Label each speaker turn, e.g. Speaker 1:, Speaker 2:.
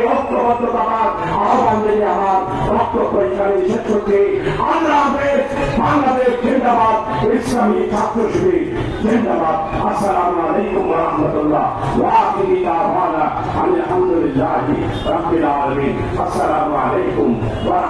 Speaker 1: সবাইকে ঐক্যবদ্ধ করার আহ্বান জানিয়ে আমার রক্ত পরিষ্কারী শেষ করতে আল্লাহ হাফেজ বাংলাদেশ জিন্দাবাদ ইসলামী ছাত্র আসসালামু আলাইকুম ওয়া